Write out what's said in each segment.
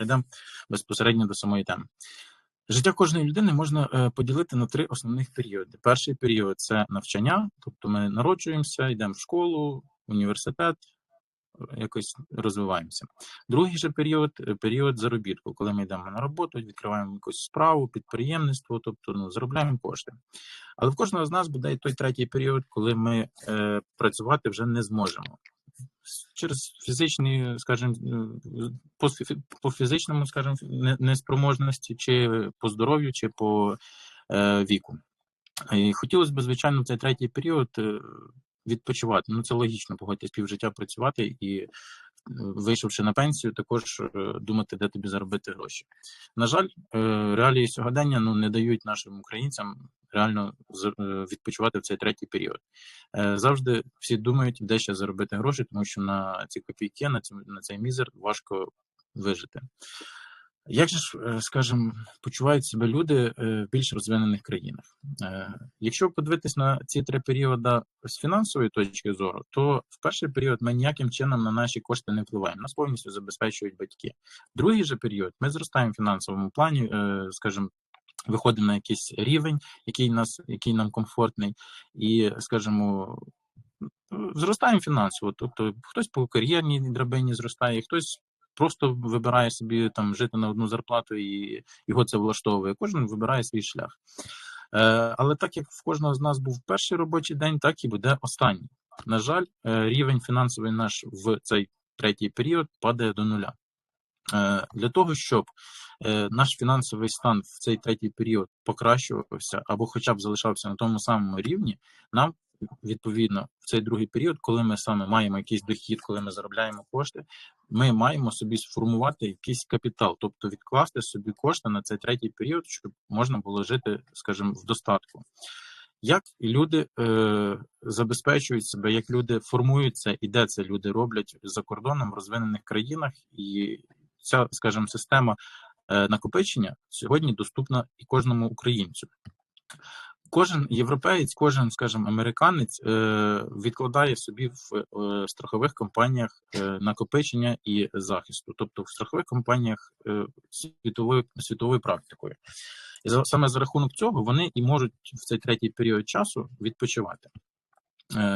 Йдемо безпосередньо до самої теми. Життя кожної людини можна е, поділити на три основних періоди. Перший період це навчання, тобто ми народжуємося, йдемо в школу, університет, якось розвиваємося. Другий же період період заробітку, коли ми йдемо на роботу, відкриваємо якусь справу, підприємництво, тобто ну, заробляємо кошти. Але в кожного з нас буде і той третій період, коли ми е, працювати вже не зможемо. Через фізичні, скажімо, по, по фізичному, скажімо, неспроможності, чи по здоров'ю, чи по е, віку. І хотілося б, звичайно, в цей третій період е, відпочивати. Ну, це логічно, погодьтесь, півжиття працювати і, е, вийшовши на пенсію, також е, думати, де тобі заробити гроші. На жаль, е, реалії сьогодення ну, не дають нашим українцям реально е, відпочивати в цей третій період. Е, Завжди всі думають, де ще заробити гроші, тому що на ці копійки, на ці- на цей мізер важко вижити. Як же ж, е, скажімо, почувають себе люди в більш розвинених країнах? Якщо подивитись на ці три періоди з фінансової точки зору, то в перший період ми ніяким чином на наші кошти не впливаємо. Нас повністю забезпечують батьки. Другий же період ми зростаємо в фінансовому плані, скажімо, виходимо на якийсь рівень, який нас, який нам комфортний, і, скажімо, зростаємо фінансово. Тобто хтось по кар'єрній драбині зростає, хтось просто вибирає собі там жити на одну зарплату і його це влаштовує. Кожен вибирає свій шлях. Е, але так як в кожного з нас був перший робочий день, так і буде останній. На жаль, е, рівень фінансовий наш в цей третій період падає до нуля. Е, Для того, щоб е, наш фінансовий стан в цей третій період покращувався або хоча б залишався на тому самому рівні, нам відповідно в цей другий період, коли ми саме маємо якийсь дохід, коли ми заробляємо кошти, ми маємо собі сформувати якийсь капітал, тобто відкласти собі кошти на цей третій період, щоб можна було жити, скажімо, в достатку. Як люди е, забезпечують себе, як люди формуються і де це люди роблять за кордоном в розвинених країнах, і ця, скажімо, система е, накопичення сьогодні доступна і кожному українцю. Кожен європеєць, кожен, скажімо, американець е, відкладає собі в е, страхових компаніях накопичення і захисту, тобто в страхових компаніях е, світовою практикою. І саме за рахунок цього вони і можуть в цей третій період часу відпочивати.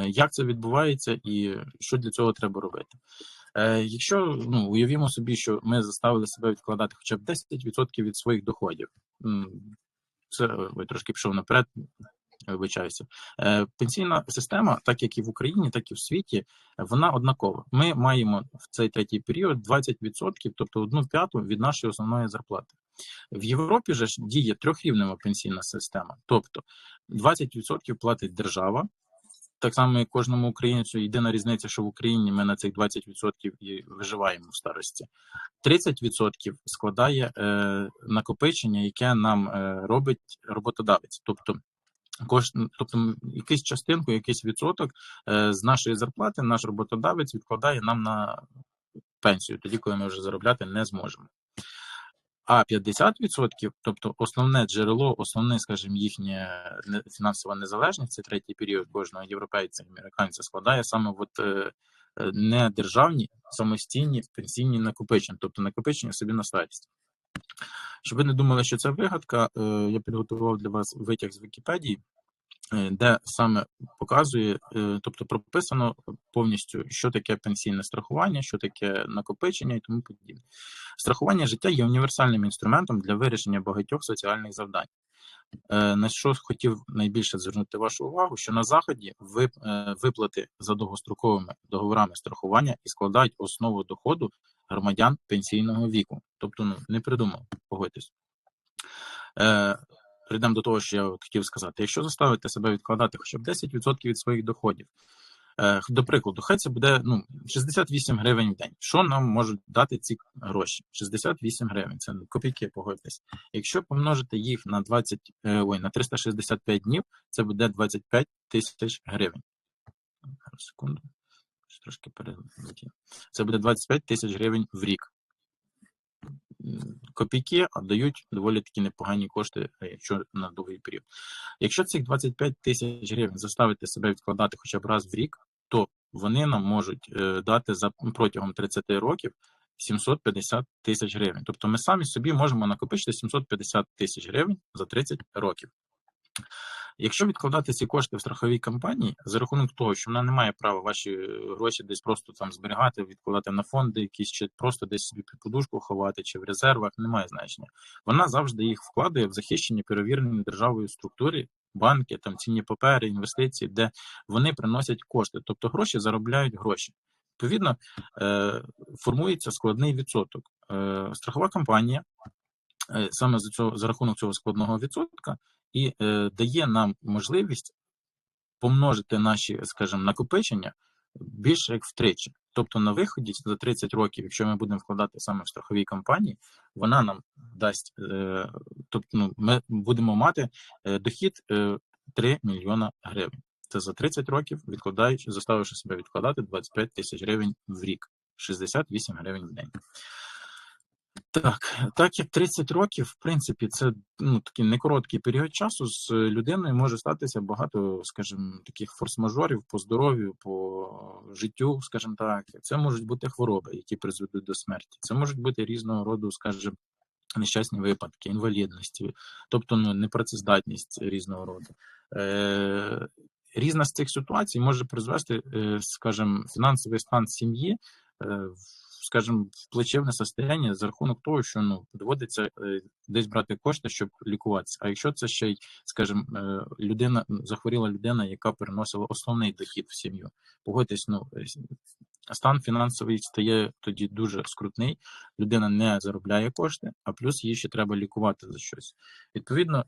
Як це відбувається і що для цього треба робити? Е, якщо ну, уявімо собі, що ми заставили себе відкладати хоча б 10% від своїх доходів, це ой, трошки пішов наперед, вибачаюся. Е, пенсійна система, так як і в Україні, так і в світі, вона однакова. Ми маємо в цей третій період 20%, тобто одну п'яту від нашої основної зарплати. В Європі же ж діє трьохрівнева пенсійна система, тобто 20% платить держава. Так само, як кожному українцю, єдина різниця, що в Україні ми на цих 20% і виживаємо в старості. 30% складає е, накопичення, яке нам е, робить роботодавець. Тобто, кожен, тобто якусь частинку, якийсь відсоток е, з нашої зарплати наш роботодавець відкладає нам на пенсію, тоді, коли ми вже заробляти не зможемо. А 50%, тобто основне джерело, основне, скажімо, їхня фінансова незалежність, це третій період кожного європейця і американця складає саме от, е, е, не державні самостійні пенсійні накопичення, тобто накопичення собі на старість. Щоб ви не думали, що це вигадка, е, я підготував для вас витяг з Вікіпедії, де саме показує, е, тобто прописано повністю, що таке пенсійне страхування, що таке накопичення і тому подібне. Страхування життя є універсальним інструментом для вирішення багатьох соціальних завдань. Е, На що хотів найбільше звернути вашу увагу, що на заході е, виплати за довгостроковими договорами страхування і складають основу доходу громадян пенсійного віку. Тобто, ну не придумав, погодьтесь. Прийдемо до того, що я хотів сказати. Якщо заставити себе відкладати хоча б 10% від своїх доходів, е, до прикладу, хай це буде ну 68 гривень в день. Що нам можуть дати ці гроші? 68 гривень. Це копійки, погодьтесь. Якщо помножити їх на 20, е, ой, на 365 днів, це буде 25 тисяч гривень. Секунду. Трошки перелетів. Це буде 25 тисяч гривень в рік. Копійки а дають доволі такі непогані кошти, е, якщо на довгий період. Якщо цих 25 тисяч гривень заставити себе відкладати хоча б раз в рік, то вони нам можуть е, дати за протягом 30 років 750 тисяч гривень. Тобто ми самі собі можемо накопичити 750 тисяч гривень за 30 років. Якщо відкладати ці кошти в страховій компанії, за рахунок того, що вона не має права ваші гроші десь просто там зберігати, відкладати на фонди, якісь чи просто десь собі під подушку ховати, чи в резервах, немає значення. Вона завжди їх вкладає в захищені перевірені державою структурі, банки, там цінні папери, інвестиції, де вони приносять кошти, тобто гроші заробляють гроші. Відповідно, е, формується складний відсоток. Е, страхова компанія е, саме за цього за рахунок цього складного відсотка і е, дає нам можливість помножити наші, скажімо, накопичення більше як втричі. Тобто на виході за 30 років, якщо ми будемо вкладати саме в страховій компанії, вона нам дасть, е, тобто ну, ми будемо мати е, дохід е, 3 мільйона гривень. Це за 30 років, відкладаючи, заставивши себе відкладати 25 тисяч гривень в рік, 68 гривень в день. Так, так як 30 років, в принципі, це ну такий не короткий період часу. З людиною може статися багато, скажімо, таких форс-мажорів по здоров'ю, по життю, скажімо так. Це можуть бути хвороби, які призведуть до смерті. Це можуть бути різного роду, скажімо, нещасні випадки, інвалідності, тобто ну, непрацездатність різного роду. Е, Різна з цих ситуацій може призвести, е, скажімо, фінансовий стан сім'ї. Е, скажімо, в плачевне состояння за рахунок того, що ну доводиться е, десь брати кошти, щоб лікуватися. А якщо це ще й, скажімо, е, людина захворіла людина, яка переносила основний дохід в сім'ю, погодьтесь, ну е, стан фінансовий стає тоді дуже скрутний. Людина не заробляє кошти, а плюс їй ще треба лікувати за щось. Відповідно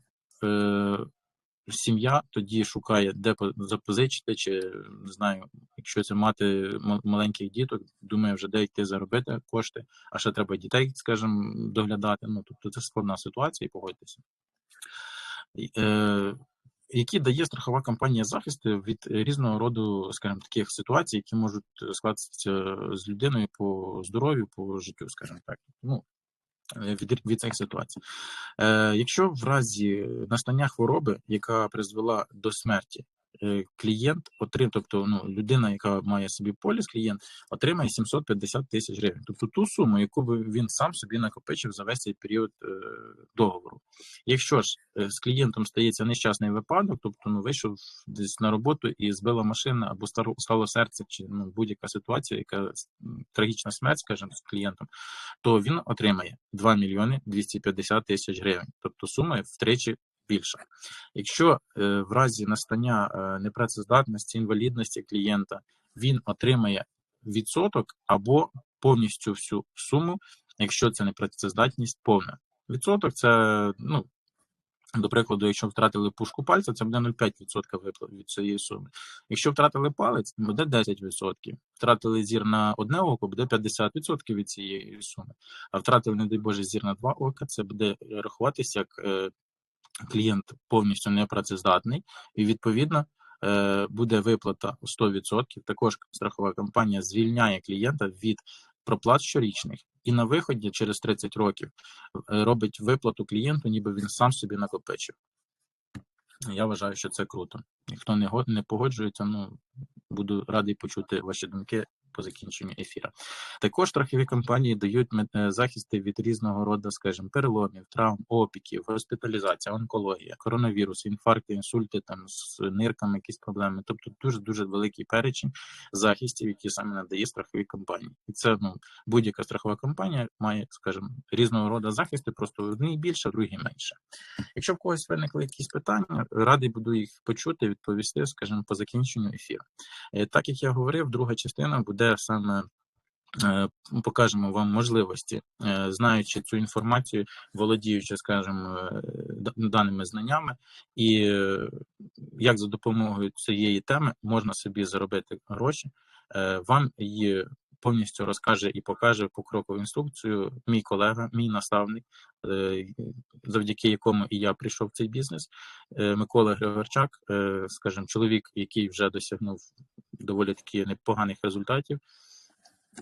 сім'я тоді шукає, де запозичити, чи не знаю, якщо це мати маленьких діток, думає вже де йти заробити кошти, а ще треба дітей, скажімо, доглядати. Ну тобто це складна ситуація, і погодьтеся. Е, які дає страхова компанія захисту від різного роду, скажімо, таких ситуацій, які можуть скластися з людиною по здоров'ю, по життю, скажімо так. Ну, від від цих ситуацій. Е, Якщо в разі настання хвороби, яка призвела до смерті, Е, клієнт отримає, тобто ну, людина, яка має собі поліс, клієнт отримає 750 тисяч гривень. Тобто ту суму, яку він сам собі накопичив за весь цей період е, договору. Якщо ж е, з клієнтом стається нещасний випадок, тобто ну вийшов десь на роботу і збила машина або стало серце, чи ну будь-яка ситуація, яка трагічна смерть, скажімо, з клієнтом, то він отримає 2 мільйони 250 тисяч гривень. Тобто сума втричі більша. Якщо е, в разі настання е, непрацездатності, інвалідності клієнта він отримає відсоток або повністю всю суму, якщо це непрацездатність повна. Відсоток це, ну, до прикладу, якщо втратили пушку пальця, це буде 0,5% виплат від цієї суми. Якщо втратили палець, буде 10%. Втратили зір на одне око, буде 50% від цієї суми. А втратили, не дай Боже, зір на два ока, це буде рахуватися як е, клієнт повністю непрацездатний, і відповідно е, буде виплата 100%. Також страхова компанія звільняє клієнта від проплат щорічних і на виході через 30 років е, робить виплату клієнту, ніби він сам собі накопичив. Я вважаю, що це круто. Ніхто не не погоджується, ну буду радий почути ваші думки по закінченню ефіра. Також страхові компанії дають е, захисти від різного роду, скажімо, переломів, травм, опіків, госпіталізація, онкологія, коронавірус, інфаркти, інсульти, там з нирками, якісь проблеми. Тобто дуже дуже великий перечень захистів, які саме надає страхові компанії. І це ну будь-яка страхова компанія має, скажімо, різного роду захисти, просто одні більше, другі менше. Якщо в когось виникли якісь питання, радий буду їх почути, відповісти, скажімо, по закінченню ефіру. Е, так як я говорив, друга частина буде саме е, покажемо вам можливості, е, знаючи цю інформацію, володіючи, скажімо, е, даними знаннями, і як за допомогою цієї теми можна собі заробити гроші, вам її повністю розкаже і покаже покрокову інструкцію. Мій колега, мій наставник, завдяки якому і я прийшов в цей бізнес, Микола Григорчак, скажімо, чоловік, який вже досягнув доволі таки непоганих результатів.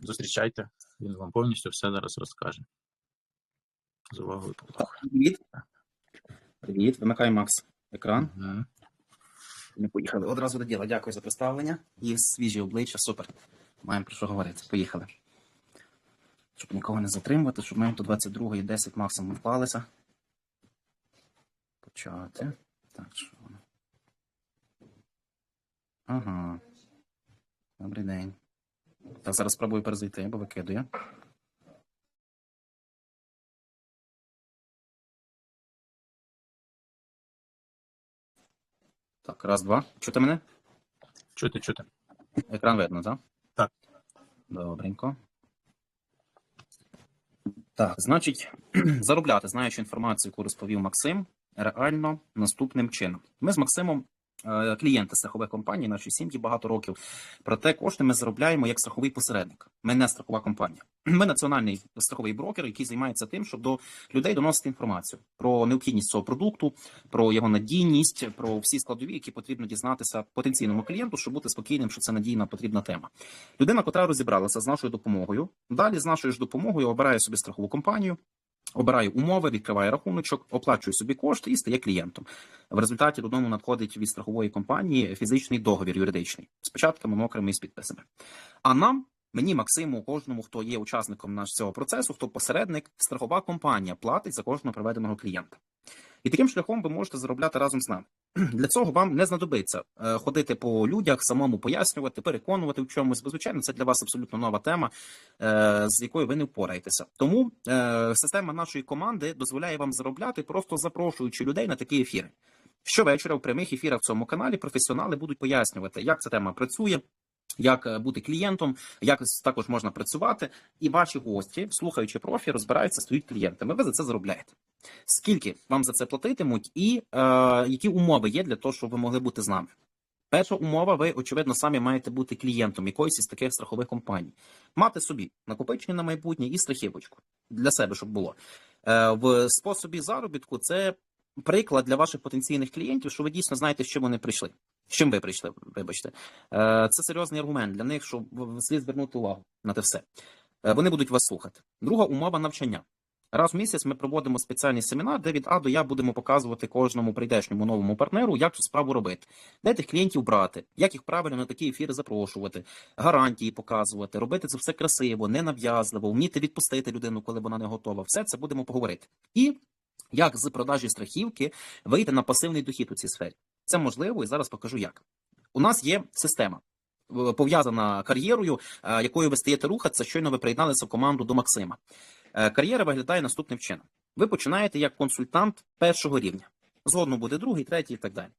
Зустрічайте, він вам повністю все зараз розкаже. З увагою Привіт. Привіт, вимикай Макс екран. Угу. Ми поїхали. Одразу до діла. Дякую за представлення. І свіжі обличчя, супер. Маємо про що говорити. Поїхали. щоб нікого не затримувати, щоб ми до 22 і 10 максимум вклалися. Почати. Так, що воно? Ага. Добрий день. Так, зараз спробую перезайти, бо викидує. Так, раз, два. Чути мене? Чути, чути. Екран видно, так? Так. Добренько. Так, значить, заробляти, знаючи інформацію, яку розповів Максим, реально наступним чином. Ми з Максимом клієнти страхових компаній, наші сім'ї багато років. Проте кошти ми заробляємо як страховий посередник. Ми не страхова компанія. Ми національний страховий брокер, який займається тим, щоб до людей доносити інформацію про необхідність цього продукту, про його надійність, про всі складові, які потрібно дізнатися потенційному клієнту, щоб бути спокійним, що це надійна потрібна тема. Людина, котра розібралася з нашою допомогою, далі з нашою ж допомогою обирає собі страхову компанію. Обирає умови, відкриваю рахуночок, оплачує собі кошти і стає клієнтом. В результаті додому надходить від страхової компанії фізичний договір юридичний з початками мокрими і з підписами. А нам, мені, Максиму, кожному, хто є учасником наш цього процесу, хто посередник, страхова компанія платить за кожного проведеного клієнта. І таким шляхом ви можете заробляти разом з нами. Для цього вам не знадобиться е, ходити по людях, самому пояснювати, переконувати в чомусь. Бо звичайно, це для вас абсолютно нова тема, е, з якою ви не впораєтеся. Тому е, система нашої команди дозволяє вам заробляти, просто запрошуючи людей на такі ефіри. Щовечора в прямих ефірах в цьому каналі професіонали будуть пояснювати, як ця тема працює. Як е, бути клієнтом, як також можна працювати, і ваші гості, слухаючи профі, розбираються, стають клієнтами. Ви за це заробляєте. Скільки вам за це платитимуть, і е, які умови є для того, щоб ви могли бути з нами? Перша умова, ви очевидно самі маєте бути клієнтом якоїсь із таких страхових компаній, мати собі накопичення на майбутнє і страхівочку для себе, щоб було е, в способі заробітку. Це приклад для ваших потенційних клієнтів, що ви дійсно знаєте, з чим вони прийшли. З чим ви прийшли? Вибачте, Е, це серйозний аргумент для них, що слід звернути увагу на те все. Е, Вони будуть вас слухати. Друга умова навчання. Раз в місяць ми проводимо спеціальний семінар, де від А до Я будемо показувати кожному прийдешньому новому партнеру, як цю справу робити, де тих клієнтів брати, як їх правильно на такі ефіри запрошувати, гарантії показувати, робити це все красиво, ненав'язливо, вміти відпустити людину, коли вона не готова. Все це будемо поговорити. І як з продажі страхівки вийти на пасивний дохід у цій сфері. Це можливо, і зараз покажу як. У нас є система. Пов'язана кар'єрою, е, якою ви стаєте рухатися, щойно ви приєдналися в команду до Максима. Е, Кар'єра виглядає наступним чином: ви починаєте як консультант першого рівня. Згодом буде другий, третій і так далі.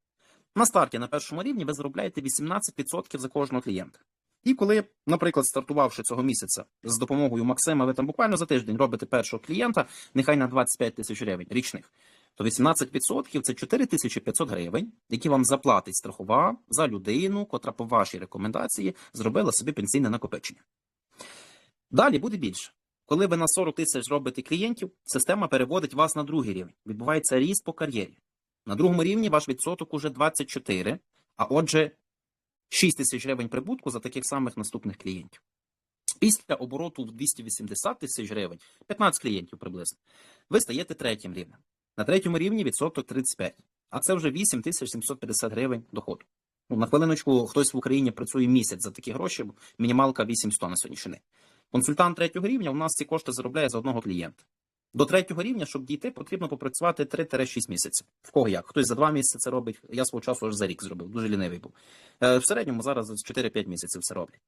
На старті на першому рівні ви заробляєте 18% за кожного клієнта. І коли, наприклад, стартувавши цього місяця з допомогою Максима, ви там буквально за тиждень робите першого клієнта, нехай на 25 тисяч гривень річних, то 18% це 4500 гривень, які вам заплатить страхова за людину, котра по вашій рекомендації зробила собі пенсійне накопичення. Далі буде більше. Коли ви на 40 тисяч робите клієнтів, система переводить вас на другий рівень. Відбувається ріст по кар'єрі. На другому рівні ваш відсоток уже 24, а отже, 6 тисяч гривень прибутку за таких самих наступних клієнтів. Після обороту в 280 тисяч гривень, 15 клієнтів приблизно, ви стаєте третім рівнем. На третьому рівні відсоток 35, а це вже 8750 гривень доходу. Ну, на хвилиночку, хтось в Україні працює місяць за такі гроші, бо мінімалка 800 на сьогоднішній. Консультант третього рівня у нас ці кошти заробляє за одного клієнта. До третього рівня, щоб дійти, потрібно попрацювати 3-6 місяців. В кого як? Хтось за 2 місяці це робить. Я свого часу аж за рік зробив, дуже лінивий був. Е, В середньому зараз 4-5 місяців це роблять.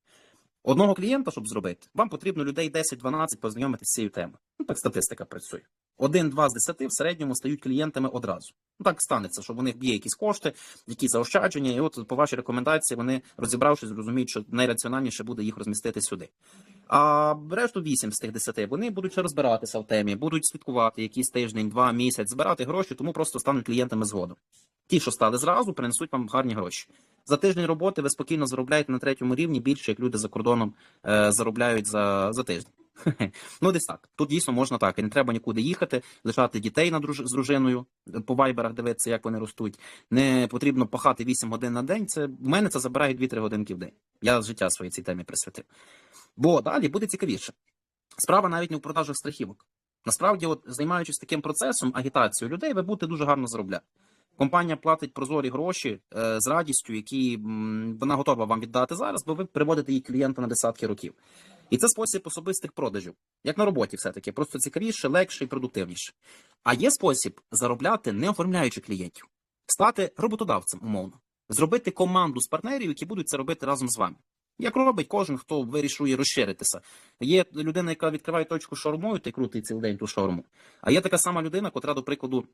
Одного клієнта, щоб зробити, вам потрібно людей 10-12 познайомитися з цією темою. Ну так статистика працює. Один-два з десяти в середньому стають клієнтами одразу. Ну так станеться, що в них є якісь кошти, якісь заощадження, і от по вашій рекомендації вони розібравшись, зрозуміють, що найраціональніше буде їх розмістити сюди. А решту 8 з тих 10 вони будуть ще розбиратися в темі, будуть слідкувати якийсь тиждень, два місяць, збирати гроші, тому просто стануть клієнтами згодом. Ті, що стали зразу, принесуть вам гарні гроші. За тиждень роботи ви спокійно заробляєте на третьому рівні більше, як люди за кордоном е, заробляють за, за тиждень. Ну, десь так. Тут дійсно можна так. І не треба нікуди їхати, лишати дітей на друж... з дружиною, е, по вайберах дивитися, як вони ростуть. Не потрібно пахати 8 годин на день. Це в мене це забирає 2-3 годинки в день. Я життя своє цій темі присвятив. Бо далі буде цікавіше. Справа навіть не в продажах страхівок. Насправді, от займаючись таким процесом, агітацією людей, ви будете дуже гарно заробляти. Компанія платить прозорі гроші е, з радістю, які м, вона готова вам віддати зараз, бо ви приводите її клієнта на десятки років. І це спосіб особистих продажів, як на роботі, все-таки, просто цікавіше, легше і продуктивніше. А є спосіб заробляти, не оформляючи клієнтів, стати роботодавцем, умовно, зробити команду з партнерів, які будуть це робити разом з вами. Як робить кожен, хто вирішує розширитися. Є людина, яка відкриває точку шаурмою та й крутить цілий день ту шаурму. А є така сама людина, котра, до прикладу,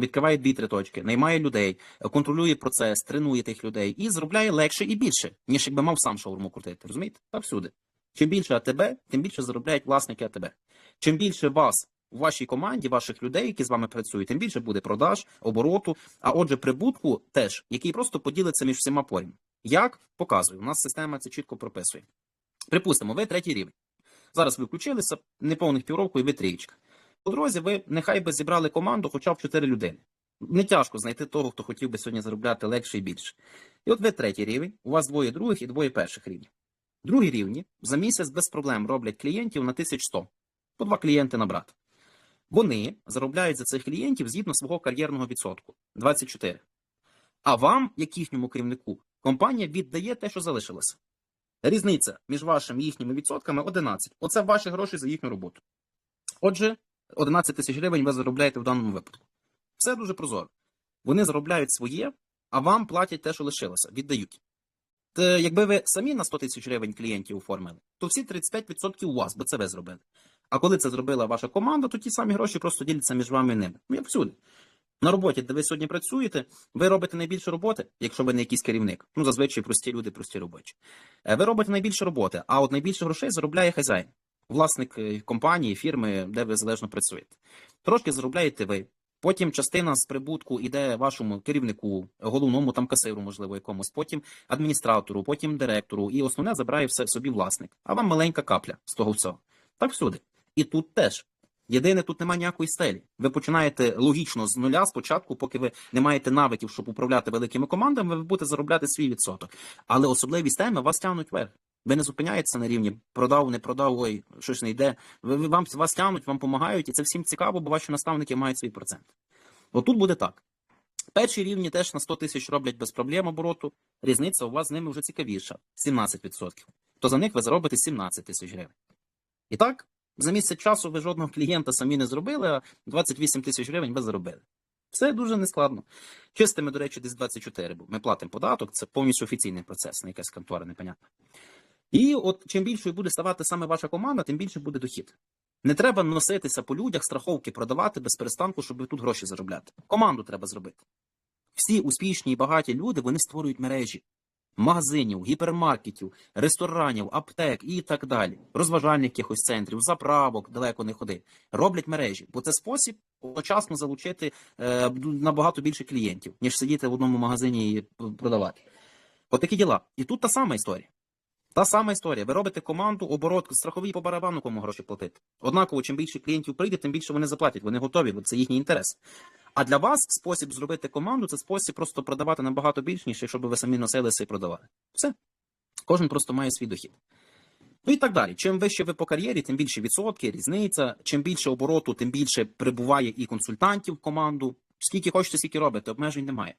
відкриває дві-три точки, наймає людей, контролює процес, тренує тих людей і заробляє легше і більше, ніж якби мав сам шаурму крутити. Розумієте? Так всюди. Чим більше АТБ, тим більше заробляють власники АТБ. Чим більше вас у вашій команді, ваших людей, які з вами працюють, тим більше буде продаж, обороту, а отже, прибутку теж, який просто поділиться між всіма порівнями. Як показую, у нас система це чітко прописує. Припустимо, ви третій рівень. Зараз ви включилися неповних півроку і ви трієчка. По дорозі ви нехай би зібрали команду хоча б 4 людини. Не тяжко знайти того, хто хотів би сьогодні заробляти легше і більше. І от ви третій рівень, у вас двоє других і двоє перших рівнів. Другі рівні за місяць без проблем роблять клієнтів на 1100, по два клієнти на брат. Вони заробляють за цих клієнтів згідно свого кар'єрного відсотку 24. А вам, як їхньому керівнику, компанія віддає те, що залишилося. Різниця між вашими і їхніми відсотками 11. Оце ваші гроші за їхню роботу. Отже, 11 тисяч гривень ви заробляєте в даному випадку. Все дуже прозоро. Вони заробляють своє, а вам платять те, що лишилося, віддають. Та якби ви самі на 100 тисяч гривень клієнтів оформили, то всі 35% у вас, бо це ви зробили. А коли це зробила ваша команда, то ті самі гроші просто діляться між вами і ними. Ну, як всюди. На роботі, де ви сьогодні працюєте, ви робите найбільше роботи, якщо ви не якийсь керівник. Ну, зазвичай прості люди, прості робочі. Е, Ви робите найбільше роботи, а от найбільше грошей заробляє хазяїн, власник е, компанії, фірми, де ви залежно працюєте. Трошки заробляєте ви. Потім частина з прибутку йде вашому керівнику, головному там касиру, можливо, якомусь, потім адміністратору, потім директору, і основне забирає все собі власник. А вам маленька капля з того всього. Так всюди. І тут теж. Єдине, тут немає ніякої стелі. Ви починаєте логічно з нуля спочатку, поки ви не маєте навиків, щоб управляти великими командами, ви будете заробляти свій відсоток. Але особливість теми вас тягнуть вверх. Ви не зупиняєтеся на рівні продав, не продав, ой, щось не йде. Ви, вам вас тягнуть, вам допомагають, і це всім цікаво, бо ваші наставники мають свій процент. Отут буде так. Перші рівні теж на 100 тисяч роблять без проблем обороту. Різниця у вас з ними вже цікавіша 17%. То за них ви заробите 17 тисяч гривень. І так, за місяць часу ви жодного клієнта самі не зробили, а 28 тисяч гривень ви заробили. Все дуже нескладно. Чистими, до речі, десь 24, бо ми платимо податок, це повністю офіційний процес, не якась контора непонятна. І от чим більшою буде ставати саме ваша команда, тим більше буде дохід. Не треба носитися по людях, страховки продавати без перестанку, щоб тут гроші заробляти. Команду треба зробити. Всі успішні і багаті люди вони створюють мережі магазинів, гіпермаркетів, ресторанів, аптек і так далі, розважальних якихось центрів, заправок, далеко не ходи. Роблять мережі, бо це спосіб одночасно залучити е, набагато більше клієнтів, ніж сидіти в одному магазині і продавати. Отакі діла. І тут та сама історія. Та сама історія. Ви робите команду, оборот, страховий по барабану, кому гроші платити. Однаково, чим більше клієнтів прийде, тим більше вони заплатять. Вони готові, бо це їхній інтерес. А для вас спосіб зробити команду це спосіб просто продавати набагато більш, ніж якщо б ви самі носилися і продавали. Все. Кожен просто має свій дохід. Ну і так далі. Чим вище ви по кар'єрі, тим більше відсотки, різниця. Чим більше обороту, тим більше прибуває і консультантів в команду. Скільки хочете, скільки робите, обмежень немає.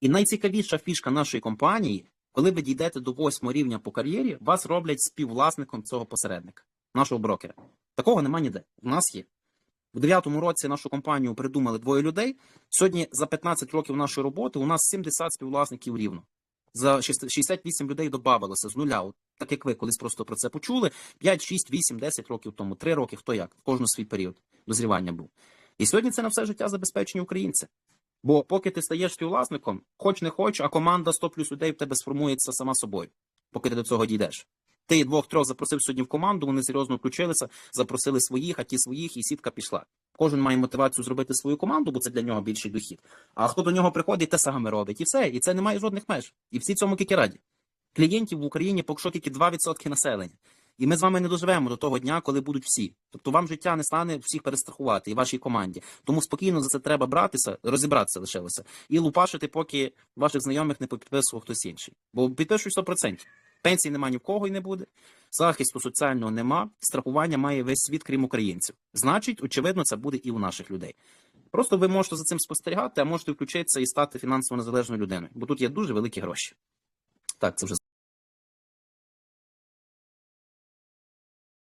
І найцікавіша фішка нашої компанії, коли ви дійдете до восьмого рівня по кар'єрі, вас роблять співвласником цього посередника, нашого брокера. Такого нема ніде. У нас є. У 9-му році нашу компанію придумали двоє людей. Сьогодні за 15 років нашої роботи у нас 70 співвласників рівно. За 68 людей додавалося з нуля. От, так як ви колись просто про це почули. 5, 6, 8, 10 років тому, 3 роки, хто як, в кожну свій період дозрівання був. І сьогодні це на все життя забезпечені українці. Бо поки ти стаєш співвласником, хоч не хоч, а команда 100 плюс людей в тебе сформується сама собою, поки ти до цього дійдеш. Ти двох-трьох запросив сьогодні в команду, вони серйозно включилися, запросили своїх, а ті своїх, і сітка пішла. Кожен має мотивацію зробити свою команду, бо це для нього більший дохід. А хто до нього приходить, те саме робить. І все. І це не має жодних меж. І всі цьому тільки раді. Клієнтів в Україні поки що тільки 2% населення. І ми з вами не доживемо до того дня, коли будуть всі. Тобто вам життя не стане всіх перестрахувати і вашій команді. Тому спокійно за це треба братися, розібратися лишилося і лупашити, поки ваших знайомих не підписував хтось інший. Бо підпишуть 100%. Пенсії нема ні в кого і не буде. Захисту соціального нема. Страхування має весь світ, крім українців. Значить, очевидно, це буде і у наших людей. Просто ви можете за цим спостерігати, а можете включитися і стати фінансово незалежною людиною, бо тут є дуже великі гроші. Так, це вже